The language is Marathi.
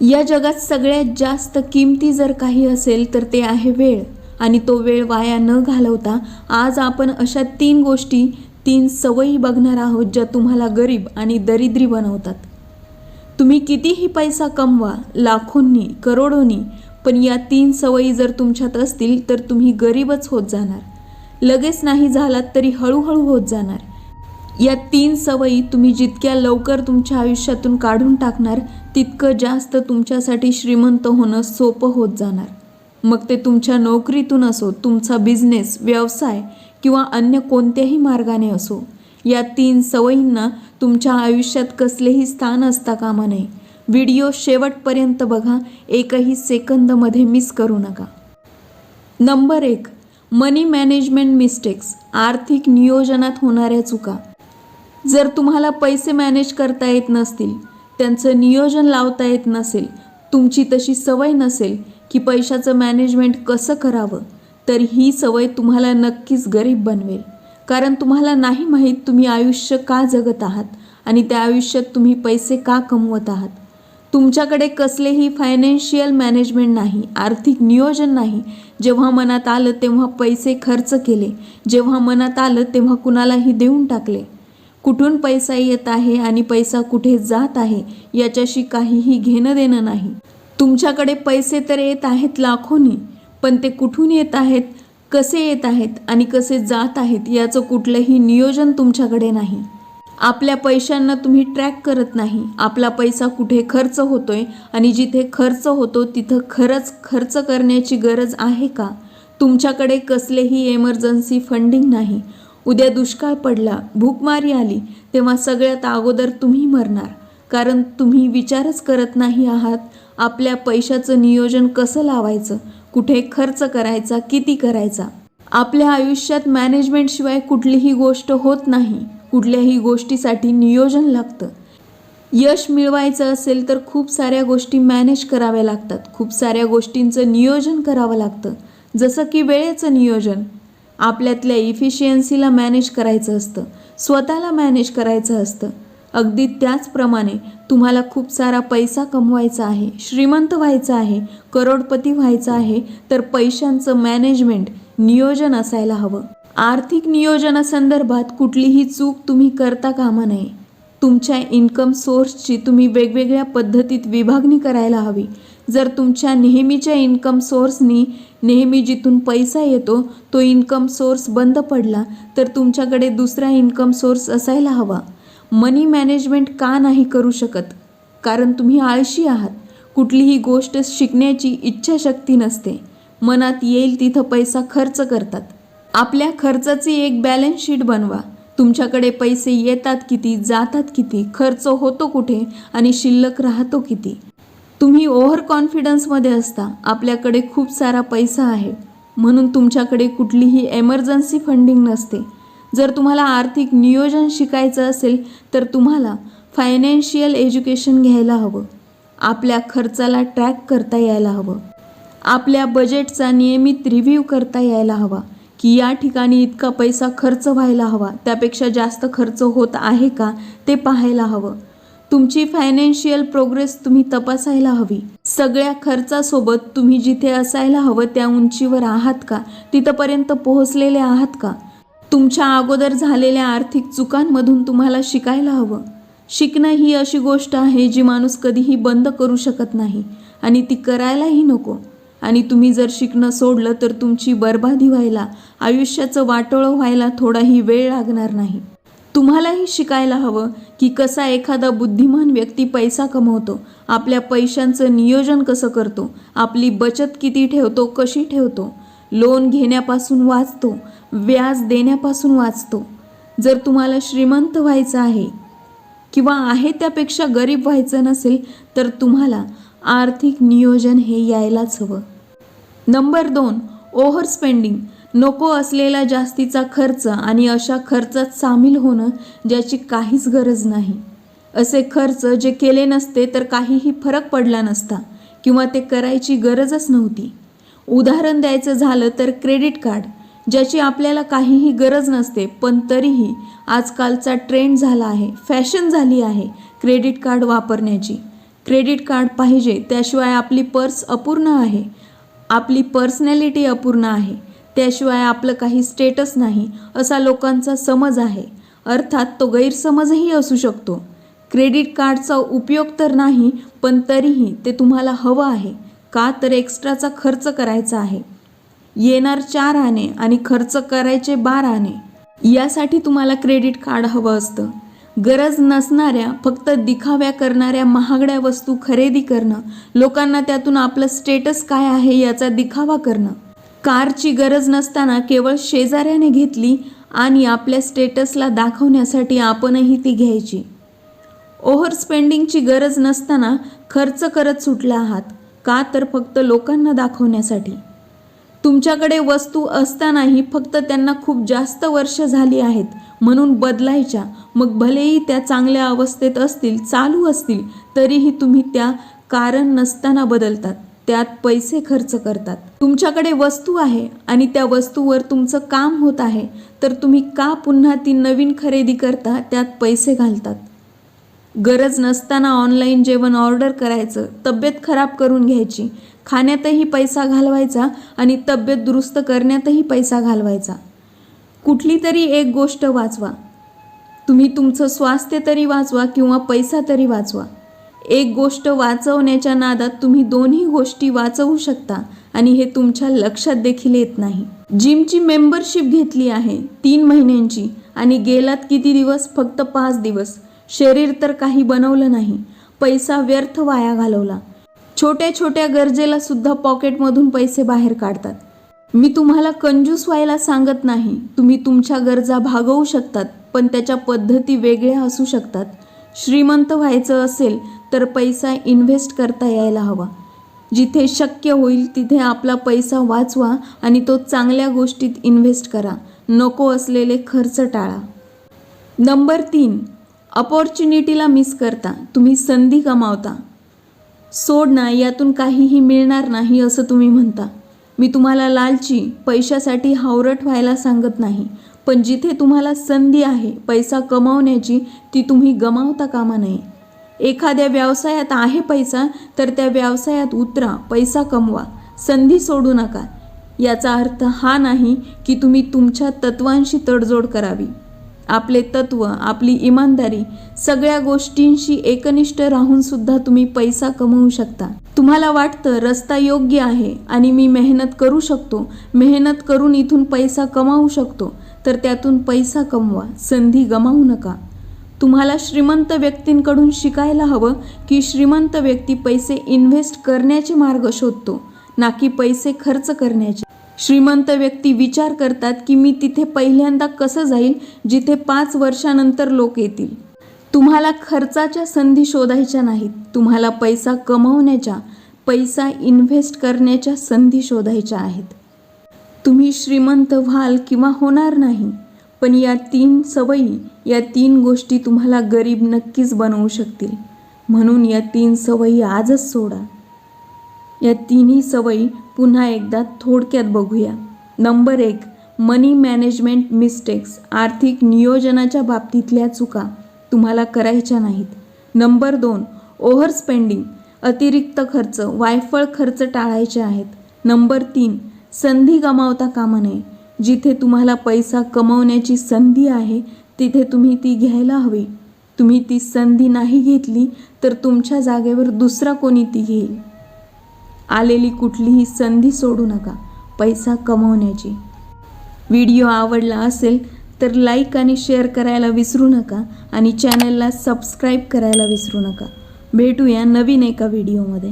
या जगात सगळ्यात जास्त किमती जर काही असेल तर ते आहे वेळ. आणि तो वेळ वाया न घालवता आज आपण अशा तीन गोष्टी तीन सवयी बघणार आहोत ज्या तुम्हाला गरीब आणि दरिद्री बनवतात. तुम्ही कितीही पैसा कमवा लाखोंनी करोडोंनी पण या तीन सवयी जर तुमच्यात असतील तर तुम्ही गरीबच होत जाणार. लगेच नाही झालात तरी हळूहळू होत जाणार. या तीन सवयी तुम्ही जितक्या लवकर तुमच्या आयुष्यातून काढून टाकणार तितकं जास्त तुमच्यासाठी श्रीमंत होणं सोपं होत जाणार. मग ते तुमच्या नोकरीतून असो तुमचा बिझनेस व्यवसाय किंवा अन्य कोणत्याही मार्गाने असो या तीन सवयींना तुमच्या आयुष्यात कसलेही स्थान असता कामा नये. व्हिडिओ शेवटपर्यंत बघा एकही सेकंदमध्ये मिस करू नका. नंबर एक मनी मॅनेजमेंट मिस्टेक्स आर्थिक नियोजनात होणाऱ्या चुका. जर तुम्हाला पैसे मॅनेज करता येत नसतील त्यांचं नियोजन लावता येत नसेल तुमची तशी सवय नसेल की पैशाचं मॅनेजमेंट कसं करावं तर ही सवय तुम्हाला नक्कीच गरीब बनवेल. कारण तुम्हाला नाही माहीत तुम्ही आयुष्य का जगत आहात आणि त्या आयुष्यात तुम्ही पैसे का कमवत आहात. तुमच्याकडे कसलेही फायनान्शियल मॅनेजमेंट नाही आर्थिक नियोजन नाही. जेव्हा मनात आलं तेव्हा पैसे खर्च केले जेव्हा मनात आलं तेव्हा कुणालाही देऊन टाकले. कुठून पैसा येत आहे आणि पैसा कुठे जात आहे याच्याशी काहीही घेणं देणं नाही. तुमच्याकडे पैसे तर येत आहेत लाखोनी पण ते कुठून येत आहेत कसे येत आहेत आणि कसे जात आहेत याचं कुठलंही नियोजन तुमच्याकडे नाही. आपल्या पैशांना तुम्ही ट्रॅक करत नाही. आपला पैसा कुठे खर्च होतोय आणि जिथे खर्च होतो तिथं खरंच खर्च करण्याची गरज आहे का? तुमच्याकडे कसलेही एमर्जन्सी फंडिंग नाही. उद्या दुष्काळ पडला भूकमारी आली तेव्हा सगळ्यात अगोदर तुम्ही मरणार. कारण तुम्ही विचारच करत नाही आहात आपल्या पैशाचं नियोजन कसं लावायचं कुठे खर्च करायचा किती करायचा. आपल्या आयुष्यात मॅनेजमेंटशिवाय कुठलीही गोष्ट होत नाही कुठल्याही गोष्टीसाठी नियोजन लागतं. यश मिळवायचं असेल तर खूप साऱ्या गोष्टी मॅनेज कराव्या लागतात खूप साऱ्या गोष्टींचं नियोजन करावं लागतं. जसं की वेळेचं नियोजन आपल्यातल्या इफिशियन्सीला मॅनेज करायचं असतं. स्वतःला मॅनेज करायचं असतं. अगदी त्याचप्रमाणे तुम्हाला खूप सारा पैसा कमवायचा आहे श्रीमंत व्हायचा आहे करोडपती व्हायचा आहे तर पैशांचं मॅनेजमेंट नियोजन असायला हवं. आर्थिक नियोजनासंदर्भात कुठलीही चूक तुम्ही करता कामा नये. तुमच्या इन्कम सोर्सची तुम्ही वेगवेगळ्या पद्धतीत विभागणी करायला हवी. जर तुमच्या नेहमीच्या इन्कम सोर्सनी नेहमी जिथून पैसा येतो तो इन्कम सोर्स बंद पडला तर तुमच्याकडे दुसरा इन्कम सोर्स असायला हवा. मनी मॅनेजमेंट का नाही करू शकत? कारण तुम्ही आळशी आहात. कुठलीही गोष्ट शिकण्याची इच्छाशक्ती नसते. मनात येईल तिथं पैसा खर्च करतात. आपल्या खर्चाची एक बॅलन्स शीट बनवा. तुमच्याकडे पैसे येतात किती जातात किती खर्च होतो कुठे आणि शिल्लक राहतो किती? तुम्ही ओव्हर कॉन्फिडन्समध्ये असता. आपल्याकडे खूप सारा पैसा आहे. म्हणून तुमच्याकडे कुठलीही एमर्जन्सी फंडिंग नसते. जर तुम्हाला आर्थिक नियोजन शिकायचं असेल तर तुम्हाला फायनान्शियल एज्युकेशन घ्यायला हवं. आपल्या खर्चाला ट्रॅक करता यायला हवं. आपल्या बजेटचा नियमित रिव्ह्यू करता यायला हवा की या ठिकाणी इतका पैसा खर्च व्हायला हवा. त्यापेक्षा जास्त खर्च होत आहे का ते पाहायला हवं. तुमची फायनान्शियल प्रोग्रेस तुम्ही तपासायला हवी. सगळ्या खर्चासोबत तुम्ही जिथे असायला हवं त्या उंचीवर आहात का? तिथंपर्यंत पोहोचलेले आहात का? तुमच्या अगोदर झालेल्या आर्थिक चुकांमधून तुम्हाला शिकायला हवं. शिकणं ही अशी गोष्ट आहे जी माणूस कधीही बंद करू शकत नाही आणि ती करायलाही नको. आणि तुम्ही जर शिकणं सोडलं तर तुमची बरबादी व्हायला आयुष्याचं वाटोळं व्हायला थोडाही वेळ लागणार नाही. तुम्हालाही शिकायला हवं की कसा एखादा बुद्धिमान व्यक्ती पैसा कमवतो आपल्या पैशांचं नियोजन कसं करतो आपली बचत किती ठेवतो कशी ठेवतो लोन घेण्यापासून वाचतो व्याज देण्यापासून वाचतो. जर तुम्हाला श्रीमंत व्हायचं आहे किंवा आहे त्यापेक्षा गरीब व्हायचं नसेल तर तुम्हाला आर्थिक नियोजन हे यायलाच हवं. नंबर दोन ओव्हर स्पेंडिंग. नको असलेला जास्तीचा खर्च आणि अशा खर्चात सामील होणं ज्याची काहीच गरज नाही. असे खर्च जे केले नसते तर काहीही फरक पडला नसता किंवा ते करायची गरजच नव्हती. उदाहरण द्यायचं झालं तर क्रेडिट कार्ड ज्याची आपल्याला काहीही गरज नसते पण तरीही आजकालचा ट्रेंड झाला आहे फॅशन झाली आहे क्रेडिट कार्ड वापरण्याची. क्रेडिट कार्ड पाहिजे त्याशिवाय आपली पर्स अपूर्ण आहे. आपली पर्सनॅलिटी अपूर्ण आहे. त्याशिवाय आपलं काही स्टेटस नाही असा लोकांचा समज आहे. अर्थात तो गैरसमजही असू शकतो. क्रेडिट कार्डचा उपयोग तर नाही पण तरीही ते तुम्हाला हवं आहे. का तर एक्स्ट्राचा खर्च करायचा आहे. येणार चार आणे आणि खर्च करायचे बार आणे. यासाठी तुम्हाला क्रेडिट कार्ड हवं असतं. गरज नसणाऱ्या फक्त दिखाव्या करणाऱ्या महागड्या वस्तू खरेदी करणं लोकांना त्यातून आपलं स्टेटस काय आहे याचा दिखावा करणं. कारची गरज नसताना केवळ शेजाऱ्याने घेतली आणि आपल्या स्टेटसला दाखवण्यासाठी आपणही ती घ्यायची. ओव्हर स्पेंडिंगची गरज नसताना खर्च करत सुटला आहात का तर फक्त लोकांना दाखवण्यासाठी? तुमच्याकडे वस्तू असतानाही फक्त त्यांना खूप जास्त वर्ष झाली आहेत म्हणून बदलायच्या. मग भलेही त्या चांगल्या अवस्थेत असतील चालू असतील तरीही तुम्ही त्या कारण नसताना बदलतात. त्यात पैसे खर्च करतात. तुमच्याकडे वस्तू आहे आणि त्या वस्तूवर तुमचं काम होत आहे तर तुम्ही का पुन्हा ती नवीन खरेदी करता त्यात पैसे घालतात? गरज नसताना ऑनलाईन जेवण ऑर्डर करायचं तब्येत खराब करून घ्यायची खाण्यातही पैसा घालवायचा आणि तब्येत दुरुस्त करण्यातही पैसा घालवायचा. कुठली तरी एक गोष्ट वाचवा. तुम्ही तुमचं स्वास्थ्य तरी वाचवा किंवा पैसा तरी वाचवा. एक गोष्ट वाचवण्याच्या नादात तुम्ही दोन्ही गोष्टी वाचवू शकता आणि हे तुमच्या लक्षात देखील येत नाही. जिमची मेंबरशिप घेतली आहे तीन महिन्यांची आणि गेलात किती दिवस? फक्त पाच दिवस. शरीर तर काही बनवलं नाही. पैसा व्यर्थ वाया घालवला. छोट्या छोट्या गरजेला सुद्धा पॉकेटमधून पैसे बाहेर काढतात. मी तुम्हाला कंजूस व्हायला सांगत नाही. तुम्ही तुमच्या गरजा भागवू शकतात पण त्याच्या पद्धती वेगळ्या असू शकतात. श्रीमंत व्हायचं असेल तर पैसा इन्व्हेस्ट करता यायला हवा. जिथे शक्य होईल तिथे आपला पैसा वाचवा आणि तो चांगल्या गोष्टीत इन्व्हेस्ट करा. नको असलेले खर्च टाळा. नंबर तीन अपॉर्च्युनिटीला मिस करता. तुम्ही संधी गमावता. सोड ना यातून काहीही मिळणार नाही असं तुम्ही म्हणता. मी तुम्हाला लालची पैशासाठी हावरट व्हायला सांगत नाही. पण जिथे तुम्हाला संधी आहे पैसा कमावण्याची ती तुम्ही गमावता कामा नये. एखाद्या व्यवसायात आहे पैसा तर त्या व्यवसायात उतरा पैसा कमवा. संधी सोडू नका. याचा अर्थ हा नाही की तुम्ही तुमच्या तत्वांशी तडजोड करावी. आपले तत्व आपली इमानदारी सगळ्या गोष्टींशी एकनिष्ठ राहून सुद्धा तुम्ही पैसा कमवू शकता. तुम्हाला वाटतं रस्ता योग्य आहे आणि मी मेहनत करू शकतो मेहनत करून इथून पैसा कमावू शकतो तर त्यातून पैसा कमवा संधी गमावू नका. तुम्हाला श्रीमंत व्यक्तींकडून शिकायला हवं की श्रीमंत व्यक्ती पैसे इन्व्हेस्ट करण्याचे मार्ग शोधतो ना की पैसे खर्च करण्याचे. श्रीमंत व्यक्ती विचार करतात की मी तिथे पहिल्यांदा कसं जाईल जिथे पाच वर्षानंतर लोक येतील? तुम्हाला खर्चाच्या संधी शोधायच्या नाहीत. तुम्हाला पैसा कमवण्याच्या पैसा इन्व्हेस्ट करण्याच्या संधी शोधायच्या आहेत. तुम्ही श्रीमंत व्हाल किंवा होणार नाही पण या तीन सवयी या तीन गोष्टी तुम्हाला गरीब नक्कीच बनवू शकतील. म्हणून या तीन सवयी आजच सोडा. या तिन्ही सवयी पुन्हा एकदा थोडक्यात बघूया. नंबर एक मनी मॅनेजमेंट मिस्टेक्स आर्थिक नियोजनाच्या बाबतीतल्या चुका तुम्हाला करायच्या नाहीत. नंबर दोन ओव्हर स्पेंडिंग अतिरिक्त खर्च वायफळ खर्च टाळायचे आहेत. नंबर तीन संधी गमावता कामा नये. जिथे तुम्हाला पैसा कमवण्याची संधी आहे तिथे तुम्ही ती घ्यायला हवी. तुम्ही ती संधी नाही घेतली तर तुमच्या जागेवर दुसरा कोणी ती घेईल. आलेली कुठलीही संधी सोडू नका पैसा कमवण्याची. व्हिडिओ आवडला असेल तर लाईक आणि शेअर करायला विसरू नका आणि चॅनलला सबस्क्राईब करायला विसरू नका. भेटूया नवीन एका व्हिडिओमध्ये.